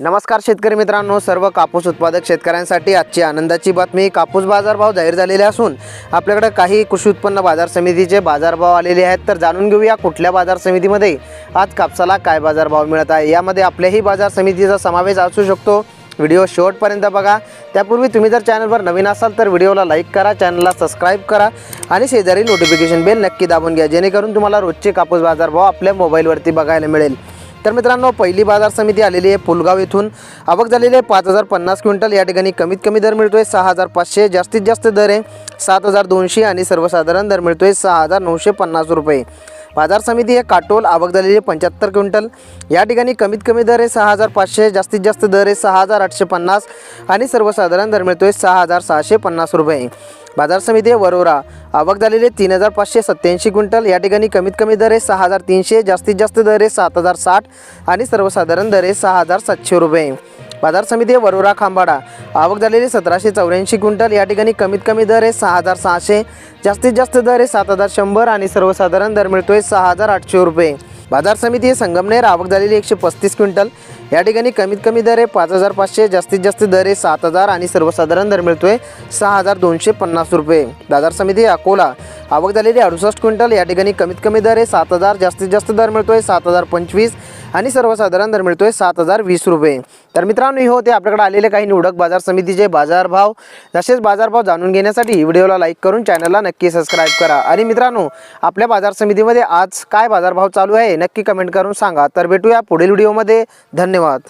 नमस्कार शेतकरी मित्रांनो सर्व कापूस उत्पादक शेतकऱ्यांसाठी आजची आनंदाची बातमी. कापूस बाजारभाव जाहीर झालेले असून आपल्याकडे काही कृषी उत्पन्न बाजार समितीचे बाजारभाव आलेले आहेत. तर जाणून घेऊया कुठल्या बाजार समितीमध्ये आज कापसाला काय बाजारभाव मिळत आहे. यामध्ये आपल्याही बाजार समितीचा समावेश असू शकतो. व्हिडिओ शेवटपर्यंत बघा. त्यापूर्वी तुम्ही जर चॅनलवर नवीन असाल तर व्हिडिओला लाईक करा चॅनलला सबस्क्राईब करा आणि शेजारी नोटिफिकेशन बेल नक्की दाबून घ्या जेणेकरून तुम्हाला रोजचे कापूस बाजारभाव आपल्या मोबाईलवरती बघायला मिळेल. तर मित्रांनो पहिली बाजार समिती आलेली आहे पुलगाव येथून आवक झालेली आहे पाच हजार पन्नास क्विंटल. या ठिकाणी कमीत कमी दर मिळतोय सहा हजार पाचशे. जास्तीत जास्त दर आहे सात हजार दोनशे आणि सर्वसाधारण दर मिळतोय सहा हजार नऊशे पन्नास रुपये. बाजार समिती आहे काटोल. आवक झालेली आहे पंच्याहत्तर क्विंटल. या ठिकाणी कमीत कमी दर आहे सहा हजार पाचशे. जास्तीत जास्त दर आहे सहा हजार आठशे पन्नास आणि सर्वसाधारण दर मिळतोय सहा हजार सहाशे पन्नास रुपये. बाजार समिती आहे वरोरा आवक झालेले तीन हजार पाचशे सत्याऐंशी क्विंटल. या ठिकाणी कमीत कमी दर आहे सहा हजार तीनशे जास्तीत जास्त दर आहे सात हजार साठ आणि सर्वसाधारण दर आहे सहा हजार सातशे रुपये. बाजार समिती आहे वरोरा खांबाडा. आवक झालेली सतराशे चौऱ्याऐंशी क्विंटल. या ठिकाणी कमीत कमी दर आहे सहा हजार सहाशे जास्तीत जास्त दर आहे सात हजार शंभर आणि सर्वसाधारण दर मिळतोय सहा हजार आठशे रुपये. बाजार समिती संगमनेर. आवक झालेली एकशे पस्तीस क्विंटल. या ठिकाणी कमीत कमी दर आहे पाच हजार पाचशे जास्तीत जास्त दर आहे सात हजार आणि सर्वसाधारण दर मिळतोय सहा हजार दोनशे पन्नास रुपये. बाजार समिती अकोला आवक झालेली अडुसष्ट क्विंटल या ठिकाणी कमीत कमी दर आहे सात हजार जास्तीत जास्त दर मिळतोय सात हजार पंचवीस आणि सर्वसाधारण दर मिळतोय सात हजार वीस रुपये. तर मित्रांनो हे होते आपल्याकडे आलेले काही निवडक बाजार समितीचे बाजारभाव तसेच बाजारभाव जाणून घेण्यासाठी व्हिडिओला लाईक करून चॅनलला नक्की सबस्क्राईब करा. आणि मित्रांनो आपल्या बाजार समितीमध्ये आज काय बाजारभाव चालू आहे नक्की कमेंट करून सांगा. तर भेटूया पुढील व्हिडिओमध्ये. धन्यवाद.